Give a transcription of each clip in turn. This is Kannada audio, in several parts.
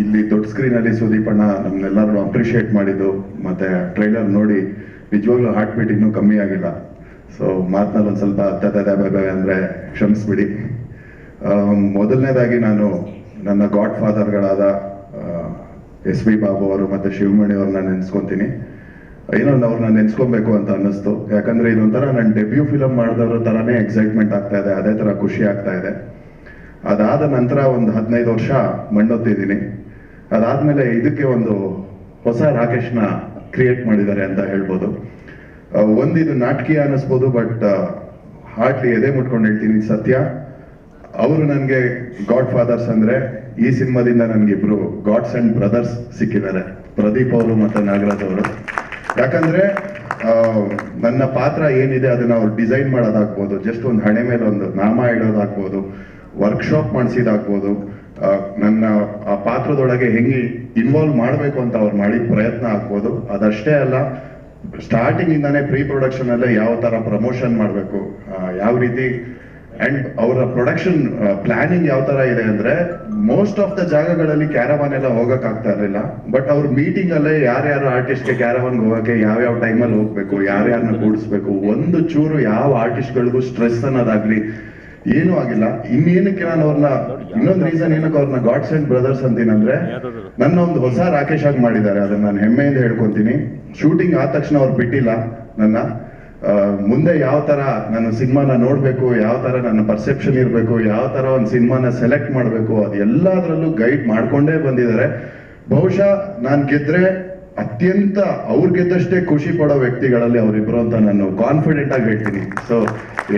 ಇಲ್ಲಿ ದೊಡ್ಡ ಸ್ಕ್ರೀನಲ್ಲಿ ಸುದೀಪ್ ಅಣ್ಣ ನಮ್ನೆಲ್ಲರೂ ಅಪ್ರಿಷಿಯೇಟ್ ಮಾಡಿದ್ದು, ಮತ್ತೆ ಟ್ರೈಲರ್ ನೋಡಿ ನಿಜವಾಗ್ಲೂ ಹಾರ್ಟ್ ಬೀಟ್ ಇನ್ನೂ ಕಮ್ಮಿ ಆಗಿಲ್ಲ. ಸೊ ಮಾತಿನಲ್ಲಿ ಒಂದು ಸ್ವಲ್ಪ ತದ ಬೆ ಅಂದರೆ ಕ್ಷಮಿಸ್ಬಿಡಿ. ಮೊದಲನೇದಾಗಿ ನಾನು ನನ್ನ ಗಾಡ್ ಫಾದರ್ಗಳಾದ ಎಸ್ ವಿ ಬಾಬು ಅವರು ಮತ್ತೆ ಶಿವಮಣಿ ಅವ್ರನ್ನ ನೆನೆಸ್ಕೊತೀನಿ. ಏನೋ ಅವ್ರನ್ನ ನೆನೆಸ್ಕೊಬೇಕು ಅಂತ ಅನ್ನಿಸ್ತು. ಯಾಕಂದ್ರೆ ಇದೊಂಥರ ನನ್ನ ಡೆಬ್ಯೂ ಫಿಲಮ್ ಮಾಡಿದವ್ರ ತರಾನೇ ಎಕ್ಸೈಟ್ಮೆಂಟ್ ಆಗ್ತಾ ಇದೆ, ಅದೇ ತರ ಖುಷಿ ಆಗ್ತಾ ಇದೆ. ಅದಾದ ನಂತರ ಒಂದು ಹದಿನೈದು ವರ್ಷ ಮಣ್ಣೊತ್ತಿದ್ದೀನಿ. ಅದಾದಮೇಲೆ ಇದಕ್ಕೆ ಒಂದು ಹೊಸ ರಾಕೇಶ್ನ ಕ್ರಿಯೇಟ್ ಮಾಡಿದ್ದಾರೆ ಅಂತ ಹೇಳ್ಬೋದು. ಒಂದು ಇದು ನಾಟಕೀಯ ಅನ್ನಿಸ್ಬೋದು, ಬಟ್ ಹಾರ್ಟ್ಲಿ ಎದೆ ಮುಟ್ಕೊಂಡು ಹೇಳ್ತೀನಿ ಸತ್ಯ. ಅವರು ನನಗೆ ಗಾಡ್ ಫಾದರ್ಸ್ ಅಂದರೆ ಈ ಸಿನಿಮಾದಿಂದ ನನಗಿಬ್ರು ಗಾಡ್ಸ್ ಆ್ಯಂಡ್ ಬ್ರದರ್ಸ್ ಸಿಕ್ಕಿದ್ದಾರೆ. ಪ್ರದೀಪ್ ಅವರು ಮತ್ತು ನಾಗರಾಜ್ ಅವರು. ಯಾಕಂದರೆ ನನ್ನ ಪಾತ್ರ ಏನಿದೆ ಅದನ್ನು ಅವ್ರು ಡಿಸೈನ್ ಮಾಡೋದಾಗ್ಬೋದು ಜಸ್ಟ್ ಒಂದು ಹಣೆ ಮೇಲೆ ಒಂದು ನಾಮ ಇಡೋದಾಗ್ಬೋದು ವರ್ಕ್ಶಾಪ್ ಮಾಡಿಸಿದಾಗ್ಬೋದು ನನ್ನ ಆ ಪಾತ್ರದೊಳಗೆ ಹೆಂಗೆ ಇನ್ವಾಲ್ವ್ ಮಾಡಬೇಕು ಅಂತ ಅವ್ರು ಮಾಡಿ ಪ್ರಯತ್ನ ಆಗ್ಬೋದು. ಅದಷ್ಟೇ ಅಲ್ಲ ಸ್ಟಾರ್ಟಿಂಗ್ ಇಂದಾನೆ ಪ್ರೀ ಪ್ರೊಡಕ್ಷನ್ ಅಲ್ಲೇ ಯಾವ ತರ ಪ್ರಮೋಷನ್ ಮಾಡಬೇಕು ಯಾವ ರೀತಿ ಅಂಡ್ ಅವರ ಪ್ರೊಡಕ್ಷನ್ ಪ್ಲಾನಿಂಗ್ ಯಾವ ತರ ಇದೆ ಅಂದ್ರೆ ಮೋಸ್ಟ್ ಆಫ್ ದ ಜಾಗಗಳಲ್ಲಿ ಕ್ಯಾರವಾನ್ ಎಲ್ಲ ಹೋಗಕ್ ಆಗ್ತಾ ಇರಲಿಲ್ಲ. ಬಟ್ ಅವ್ರ ಮೀಟಿಂಗ್ ಅಲ್ಲೇ ಯಾರ್ಯಾರು ಆರ್ಟಿಸ್ಟ್ಗೆ ಕ್ಯಾರವಾನ್ ಹೋಗಕ್ಕೆ ಯಾವ ಯಾವ ಟೈಮಲ್ಲಿ ಹೋಗ್ಬೇಕು ಯಾರ್ಯಾರನ್ನ ಕೂಡಿಸ್ಬೇಕು, ಒಂದು ಚೂರು ಯಾವ ಆರ್ಟಿಸ್ಟ್ಗಳಿಗೂ ಸ್ಟ್ರೆಸ್ ಅನ್ನೋದಾಗ್ಲಿ ಏನೂ ಆಗಿಲ್ಲ. ಇನ್ನೇನಕ್ಕೆ ನಾನು ಅವ್ರನ್ನ ಇನ್ನೊಂದು ರೀಸನ್ ಏನಕ್ಕೆ ಅವ್ರನ್ನ ಗಾಡ್ಸ್ ಅಂಡ್ ಬ್ರದರ್ಸ್ ಅಂತೀನಂದ್ರೆ ನನ್ನ ಒಂದು ಹೊಸ ರಾಕೇಶ್ ಆಗಿ ಮಾಡಿದ್ದಾರೆ. ಅದನ್ನ ನಾನು ಹೆಮ್ಮೆಯಿಂದ ಹೇಳ್ಕೊಂತೀನಿ. ಶೂಟಿಂಗ್ ಆದ ತಕ್ಷಣ ಅವ್ರು ಬಿಟ್ಟಿಲ್ಲ ನನ್ನ. ಮುಂದೆ ಯಾವ ತರ ನನ್ನ ಸಿನಿಮಾನ ನೋಡ್ಬೇಕು ಯಾವ ತರ ನನ್ನ ಪರ್ಸೆಪ್ಷನ್ ಇರಬೇಕು ಯಾವ ತರ ಒಂದು ಸಿನಿಮಾನ ಸೆಲೆಕ್ಟ್ ಮಾಡಬೇಕು ಅದು ಎಲ್ಲದರಲ್ಲೂ ಗೈಡ್ ಮಾಡ್ಕೊಂಡೇ ಬಂದಿದ್ದಾರೆ. ಬಹುಶಃ ನಾನು ಗೆದ್ರೆ ಅತ್ಯಂತ ಅವ್ರು ಗೆದ್ದಷ್ಟೇ ಖುಷಿ ಪಡೋ ವ್ಯಕ್ತಿಗಳಲ್ಲಿ ಅವರಿಬ್ರು ಅಂತ ನಾನು ಕಾನ್ಫಿಡೆಂಟ್ ಆಗಿ ಹೇಳ್ತೀನಿ. ಸೊ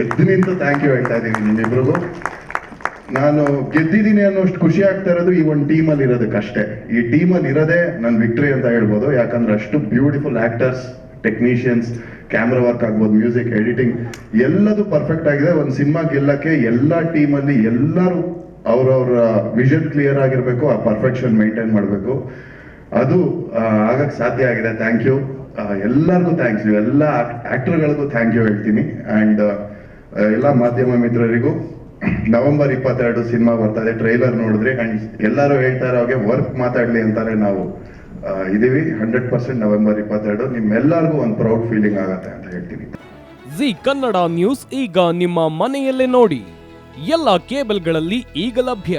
ಎದ್ದು ನಿಂತು ಥ್ಯಾಂಕ್ ಯು ಹೇಳ್ತಾ ಇದ್ದೀನಿ ನಿಮ್ಮಿಬ್ರಿಗೂ. ನಾನು ಗೆದ್ದಿದ್ದೀನಿ ಅನ್ನೋಷ್ಟು ಖುಷಿ ಆಗ್ತಾ ಇರೋದು ಈ ಒಂದು ಟೀಮಲ್ಲಿ ಇರೋದಕ್ಕಷ್ಟೇ ಈ ಟೀಮಲ್ಲಿ ಇರೋದೇ ನನ್ನ ವಿಕ್ಟ್ರಿ ಅಂತ ಹೇಳ್ಬೋದು. ಯಾಕಂದ್ರೆ ಅಷ್ಟು beautiful actors technicians camera work ಆಗ್ಬೋದು ಮ್ಯೂಸಿಕ್ ಎಡಿಟಿಂಗ್ ಎಲ್ಲದೂ ಪರ್ಫೆಕ್ಟ್ ಆಗಿದೆ. ಒಂದು ಸಿನಿಮಾ ಗೆಲ್ಲಕ್ಕೆ ಎಲ್ಲ ಟೀಮಲ್ಲಿ ಎಲ್ಲರೂ ಅವ್ರವ್ರ ವಿಷನ್ ಕ್ಲಿಯರ್ ಆಗಿರಬೇಕು, ಆ ಪರ್ಫೆಕ್ಷನ್ ಮೇಂಟೈನ್ ಮಾಡಬೇಕು. ಅದು ಆಗಕ್ಕೆ ಆಗಕ್ ಸಾಧ್ಯ ಆಗಿದೆ. ಥ್ಯಾಂಕ್ ಯು ಎಲ್ಲರಿಗೂ ಥ್ಯಾಂಕ್ಸ್ ಎಲ್ಲ ಆ್ಯಕ್ಟರ್ಗಳಿಗೂ ಥ್ಯಾಂಕ್ ಯು ಹೇಳ್ತೀನಿ. ಅಂಡ್ ಎಲ್ಲ ಮಾಧ್ಯಮ ಮಿತ್ರರಿಗೂ, ನವೆಂಬರ್ ಇಪ್ಪತ್ತೆರಡು ಸಿನಿಮಾ ಬರ್ತಾ ಇದೆ ಟ್ರೈಲರ್ ನೋಡಿದ್ರಿ ಆ್ಯಂಡ್ ಎಲ್ಲರೂ ಹೇಳ್ತಾ ಹಾಗೆ ವರ್ಕ್ ಮಾತಾಡ್ಲಿ ಅಂತಾರೆ ನಾವು ಇದೀವಿ. ಹಂಡ್ರೆಡ್ ಪರ್ಸೆಂಟ್ ನವೆಂಬರ್ ಇಪ್ಪತ್ತೆರಡು. ನಿಮ್ಮೆಲ್ಲರಿಗೂ ಒಂದು ಪ್ರೌಡ್ ಫೀಲಿಂಗ್ ಆಗತ್ತೆ ಅಂತ ಹೇಳ್ತೀನಿ. ಜಿ ಕನ್ನಡ ನ್ಯೂಸ್ ಈಗ ನಿಮ್ಮ ಮನೆಯಲ್ಲೇ ನೋಡಿ. ಎಲ್ಲ ಕೇಬಲ್ಗಳಲ್ಲಿ ಈಗ ಲಭ್ಯ.